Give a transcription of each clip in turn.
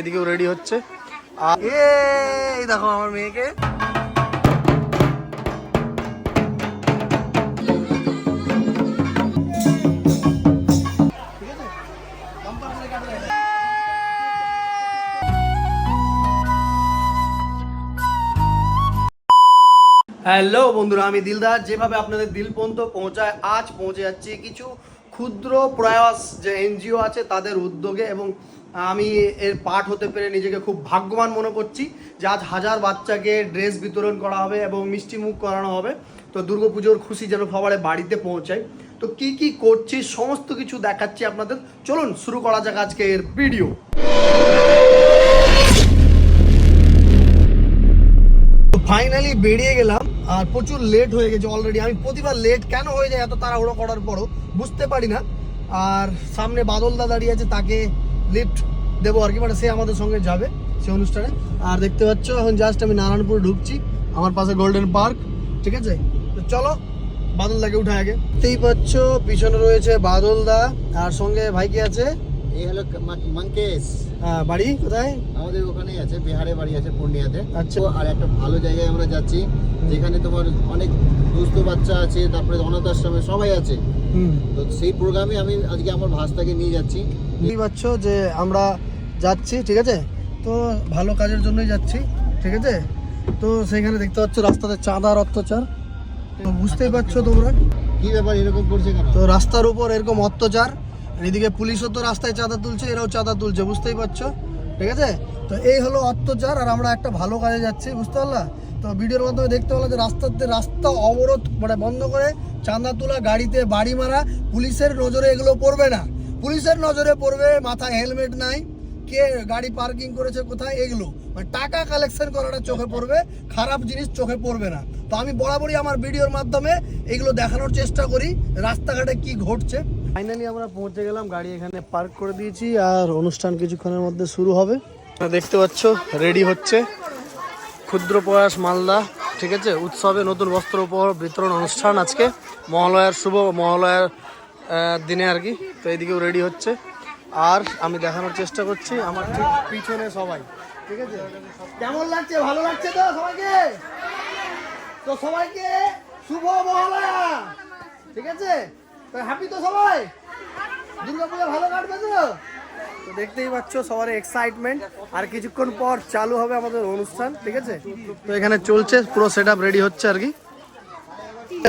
এদিকেও রেডি হচ্ছে। এই দেখো আমার মেয়েকে। হ্যালো বন্ধুরা, আমি দিলদার যেভাবে আপনাদের দিল পর্যন্ত পৌঁছায়, আজ পৌঁছে যাচ্ছি কিছু ক্ষুদ্র প্রয়াস যে এনজিও আছে তাদের উদ্যোগে এবং আমি এর পার্ট হতে পেরে নিজেকে খুব ভাগ্যবান মনে করছি যে আজ হাজার বাচ্চাকে ড্রেস বিতরণ করা হবে এবং মিষ্টি মুখ করানো হবে। তো দুর্গাপুজোর খুশি যেন সবার বাড়িতে পৌঁছায়। তো কি কি করছি, সমস্ত কিছু দেখাচ্ছি আপনাদের। চলুন, শুরু করা যাক আজকে এর ভিডিও ফাইনালি বেরিয়ে গেলাম, আর প্রচুর লেট হয়ে গেছে অলরেডি আমি প্রতিবার লেট কেন হয়ে যায় এত তাড়াহুড়ো করার পরও বুঝতে পারি না। আর সামনে বাদলদা দাঁড়িয়ে আছে, তাকে লিফট দেবো আর কি মানে সে আমাদের সঙ্গে যাবে সে অনুষ্ঠানে। আর দেখতে পাচ্ছ, এখন জাস্ট আমি নারায়ণপুর ঢুকছি, আমার পাশে গোল্ডেন পার্ক ঠিক আছে? তো চলো, বাদলদাকে উঠে আগে। দেখতেই পাচ্ছ, পিছনে রয়েছে বাদলদা, আর সঙ্গে ভাইকে আছে? এই হলো মঙ্কেশ। আহ, বাড়ি কোথায়? আমাদের ওখানেই আছে বিহারে বাড়ি আছে পূর্ণিয়াতে। আচ্ছা। আর একটা ভালো জায়গায় আমরা যাচ্ছি যেখানে তোমার অনেক দুস্থ বাচ্চা আছে তারপরে অনাথ আশ্রমে সবাই আছে। হুম। তো সেই প্রোগ্রামে আমি আজকে আমার ভাস্তাকে নিয়ে যাচ্ছি। বুঝতেই পারছ যে আমরা যাচ্ছি ঠিক আছে? তো ভালো কাজের জন্যই যাচ্ছি ঠিক আছে? তো সেখানে দেখতে পাচ্ছ রাস্তাতে চাঁদার অত্যাচার। তো বুঝতেই পারছ তোমরা? কি ব্যাপার এরকম করছে তো রাস্তার উপর এরকম অত্যাচার এদিকে পুলিশও তো রাস্তায় চাঁদা তুলছে, এরাও চাঁদা তুলছে, বুঝতেই পারছ? ঠিক আছে? তো এই হলো অত্যাচার, আর আমরা একটা ভালো কাজে যাচ্ছি, বুঝতে পারলা? তো ভিডিওর মাধ্যমে দেখতে পেলাম যে রাস্তাতে রাস্তা অবরোধ মানে বন্ধ করে চাঁদা তোলা, গাড়িতে বাড়ি মারা, পুলিশের নজরে এগুলো পড়বে না। পুলিশের নজরে পড়বে, মাথায় হেলমেট নাই কে গাড়ি পার্কিং করেছে কোথায় এগুলো? মানে টাকা কালেকশন করাটা চোখে পড়বে খারাপ জিনিস চোখে পড়বে না। তো আমি বরাবরই আমার ভিডিওর মাধ্যমে এগুলো দেখানোর চেষ্টা করি রাস্তাঘাটে কি ঘটছে। ফাইনালি আমরা পৌঁছে গেলাম গাড়ি এখানে পার্ক করে দিয়েছি আর অনুষ্ঠান কিছুক্ষণের মধ্যে শুরু হবে। দেখতে পাচ্ছ রেডি হচ্ছে। ক্ষুদ্র প্রয়াস মালদা ঠিক আছে? উৎসবে নতুন বস্ত্র উপহার বিতরণ অনুষ্ঠান আজকে। মহালয়ার শুভ মহালয়ার দিনে আর কি। তো এইদিকেও রেডি হচ্ছে। আর আমি দেখানোর চেষ্টা করছি আমার ঠিক পিছনে সবাই, ঠিক আছে? কেমন লাগছে? ভালো লাগছে তো সবাইকে? তো সবাইকে শুভ মহালয়া, ঠিক আছে? তো হ্যাপি তো সবাই? দুর্গাপূজা ভালো কাটবে তো? তো দেখতেই পাচ্ছ সবার এক্সাইটমেন্ট আর কিছুক্ষণ পর চালু হবে আমাদের অনুষ্ঠান, ঠিক আছে? তো এখানে চলছে, পুরো সেট রেডি হচ্ছে আর কি।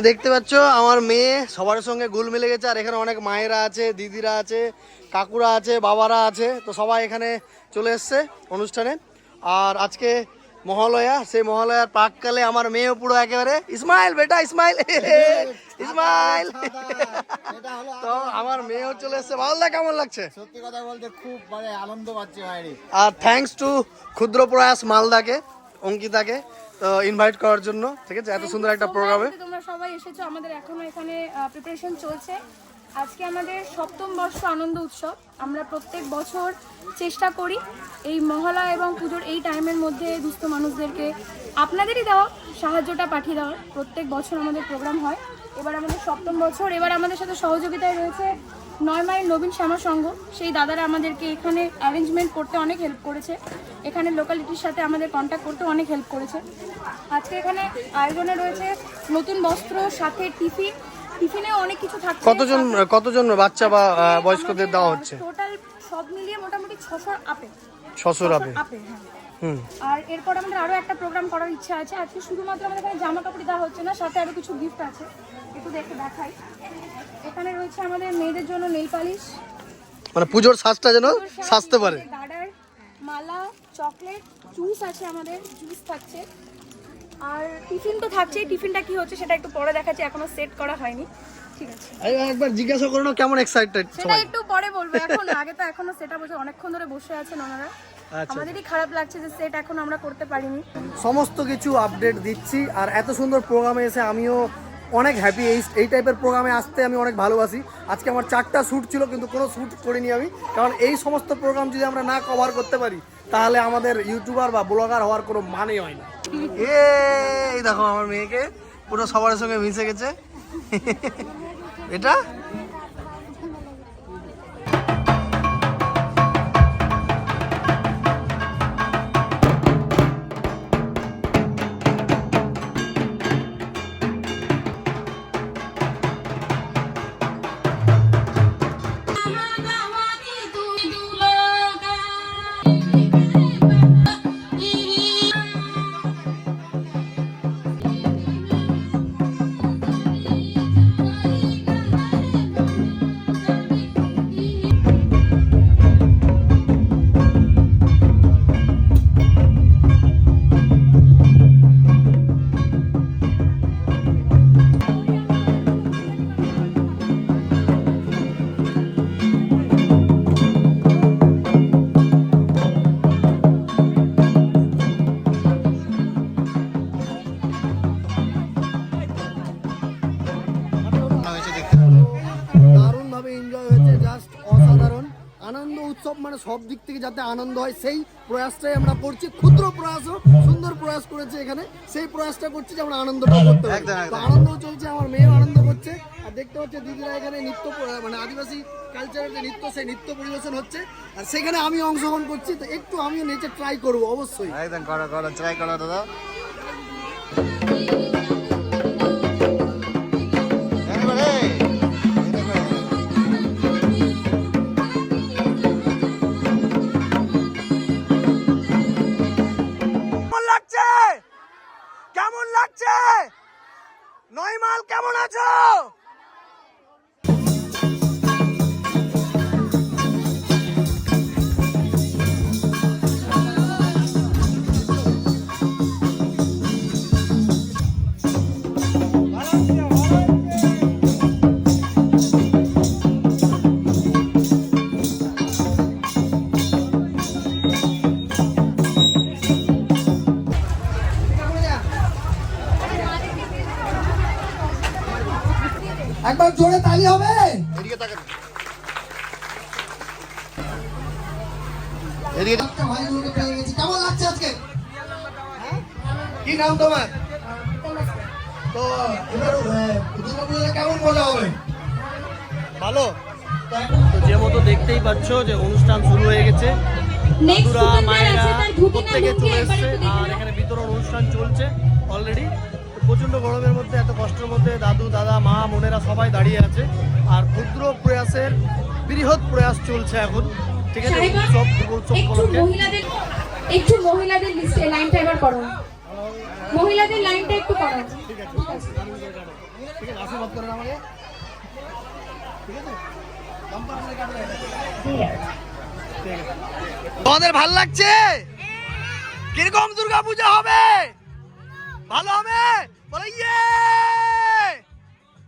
দেখতে পাচ্ছ আমার মেয়ে সবার সঙ্গে গুল মিলে গেছে আর এখানে অনেক মায়েরা আছে দিদিরা আছে কাকুরা আছে বাবারা আছে তো সবাই এখানে চলে এসছে অনুষ্ঠানে। আর আজকে মহালয়া সেই মহালয়ার প্রাককালে আমার মেয়েও পুরো একেবারে ইসমাইল বেটা ইসমাইল ইসমাইল। তো আমার মেয়েও চলে এসছে ভালো লাগে কেমন লাগছে? সত্যি কথা বলতে খুব মানে আনন্দ পাচ্ছি আর থ্যাঙ্কস টু ক্ষুদ্র প্রয়াস মালদাকে অঙ্কিতাকে। ইনভাইট করার জন্য ঠিক আছে? এত সুন্দর একটা প্রোগ্রামে তোমরা সবাই এসেছ আমাদের এখনও এখানে প্রিপারেশন চলছে। আজকে আমাদের সপ্তম বর্ষ আনন্দ উৎসব। আমরা প্রত্যেক বছর চেষ্টা করি এই মহালয়া এবং পুজোর এই টাইমের মধ্যে দুস্থ মানুষদেরকে আপনাদেরই দেওয়া সাহায্যটা পাঠিয়ে দেওয়ার প্রত্যেক বছর আমাদের প্রোগ্রাম হয়। এবার আমাদের সপ্তম বছর এবার আমাদের সাথে সহযোগিতায় রয়েছে নয় মাইল নবীন শ্যামা সংঘ সেই দাদারা আমাদেরকে এখানে অ্যারেঞ্জমেন্ট করতে অনেক হেল্প করেছে। এখানে লোকালিটির সাথে আমাদের কন্ট্যাক্ট করতে অনেক হেল্প করেছে। আজকে এখানে আয়োজনে রয়েছে নতুন বস্ত্র সাথে টিফিন। টিফিনে অনেক কিছু থাকছে। কতজন কতজন বাচ্চা বা বয়স্কদের দেওয়া হচ্ছে? টোটাল সব মিলিয়ে মোটামুটি ছশো আপে ছশোর আপে আপে হ্যাঁ। হুম। আর এরপর আমাদের আরও একটা প্রোগ্রাম করার ইচ্ছা আছে। আজকে শুধুমাত্র আমাদের এখানে জামা কাপড় দেওয়া হচ্ছে না সাথে আরও কিছু গিফট আছে। একটু দেখাই। এখানে রয়েছে আমাদের মেয়েদের জন্য নেল পালিশ। মানে পুজোর সাজটা যেন সাজতে পারে। গার্ডার মালা চকলেট জুস আছে আমাদের জুস থাকছে। আর টিফিন তো থাকছেই টিফিনটা কি হচ্ছে সেটা একটু পরে দেখাচ্ছি এখনও সেট করা হয়নি। ঠিক আছে। একবার জিজ্ঞাসা করো কেমন এক্সাইটেড সেটা একটু পরে বলব এখন আগে তো এখনও সেটা বসে অনেকক্ষণ ধরে বসে আছেন ওনারা। আচ্ছা। আমাদেরই খারাপ লাগছে যে সেট এখন আমরা করতে পারিনি। সমস্ত কিছু আপডেট দিচ্ছি আর এত সুন্দর প্রোগ্রামে এসে আমিও অনেক হ্যাপি এই এই টাইপের প্রোগ্রামে আসতে আমি অনেক ভালোবাসি। আজকে আমার চারটা শ্যুট ছিল, কিন্তু কোনো শ্যুট করিনি আমি। কারণ এই সমস্ত প্রোগ্রাম যদি আমরা না কভার করতে পারি, তাহলে আমাদের ইউটিউবার বা ব্লগার হওয়ার কোনো মানে হয় না। এই দেখো আমার মেয়েকে, পুরো সবার সঙ্গে মিশে গেছে। এটা? ভাবে এনজয় হয়েছে জাস্ট অসাধারণ। আনন্দ উৎসব মানে সব দিক থেকে যাতে আনন্দ হয় সেই প্রয়াসটাই আমরা করছি। ক্ষুদ্র প্রয়াসও সুন্দর প্রয়াস করেছে এখানে। সেই প্রয়াসটা করছি যে আমরা আনন্দটা করতে আনন্দ চলছে আমার মেয়েও আনন্দ করছে। আর দেখতে হচ্ছে দিদিরা এখানে নৃত্য মানে আদিবাসী কালচারের যে নৃত্য সেই নৃত্য পরিবেশন হচ্ছে। আর সেখানে আমি অংশগ্রহণ করছি তো একটু আমিও নেচে ট্রাই করব অবশ্যই। একদম করো করো ট্রাই করো দাদা। একবার জোরে তালি হবে। কেমন লাগছে আজকে? কি নাম তোমার? তো কেমন মজা হবে? ভালো। তো যে মতো দেখতেই পাচ্ছ যে অনুষ্ঠান শুরু হয়ে গেছে। মায়েরা প্রত্যেকে চলে এসছে। আর এখানে বিতরণ অনুষ্ঠান চলছে অলরেডি প্রচণ্ড গরমের মধ্যে এত কষ্টের মধ্যে দাদু দাদা মা বোনেরা সবাই দাঁড়িয়ে আছে। আর ক্ষুদ্র প্রয়াসের বৃহৎ প্রয়াস চলছে এখন। ঠিক আছে? উৎসব একটু মহিলাদের একটু মহিলাদের লিস্টে লাইনটা এবার করো। মহিলাদের লাইনটা একটু করো। ঠিক আছে আশীর্বাদ করেন আমাকে। ঠিক আছে? তোমাদের ভালো লাগছে? কীরকম দুর্গা পূজা হবে? ভালো হবে? बोला ये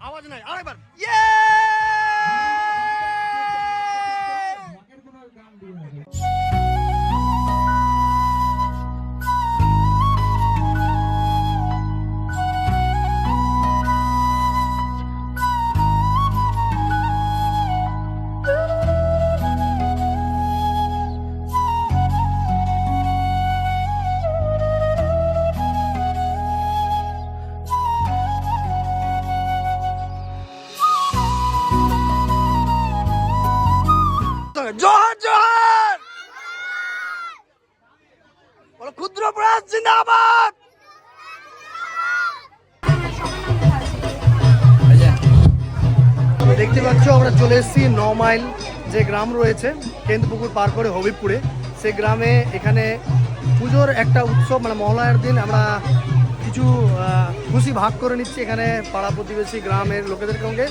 आवाज़ नहीं और बार ये দেখতে পাচ্ছ আমরা চলে এসেছি ন মাইল যে গ্রাম রয়েছে কেন্দ্রপুকুর পার করে হবিবপুরে। সে গ্রামে এখানে পুজোর একটা উৎসব মানে মহালয়ার দিন আমরা কিছু খুশি ভাগ করে নিচ্ছি এখানে পাড়া প্রতিবেশী গ্রামের লোকেদের সঙ্গে।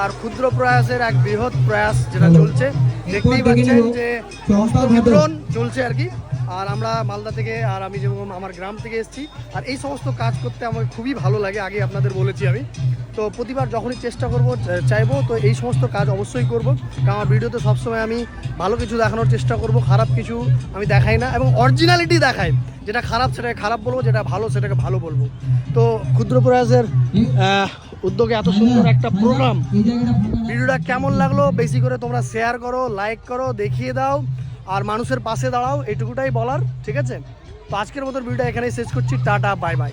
আর ক্ষুদ্র প্রয়াসের এক বৃহৎ প্রয়াস যেটা চলছে দেখতেই পাচ্ছেন যে চলছে আর কি। আর আমরা মালদা থেকে আর আমি যেরকম আমার গ্রাম থেকে এসেছি। আর এই সমস্ত কাজ করতে আমার খুবই ভালো লাগে, আগে আপনাদের বলেছি আমি। তো প্রতিবার যখনই চেষ্টা করব চাইব, তো এই সমস্ত কাজ অবশ্যই করব। কারণ আমার ভিডিওতে সবসময় আমি ভালো কিছু দেখানোর চেষ্টা করব, খারাপ কিছু আমি দেখাই না এবং অরিজিনালিটি দেখাই। যেটা খারাপ সেটাকে খারাপ বলব, যেটা ভালো সেটাকে ভালো বলব। তো ক্ষুদ্র প্রয়াসের উদ্যোগে এত সুন্দর একটা প্রোগ্রাম ভিডিওটা কেমন লাগল? বেশি করে তোমরা শেয়ার করো লাইক করো, দেখিয়ে দাও। আর মানুষের পাশে দাঁড়াও, এটুকুটাই বলার, ঠিক আছে? তো আজকের মতো ভিডিওটা এখানেই শেষ করছি, টাটা, বাই বাই।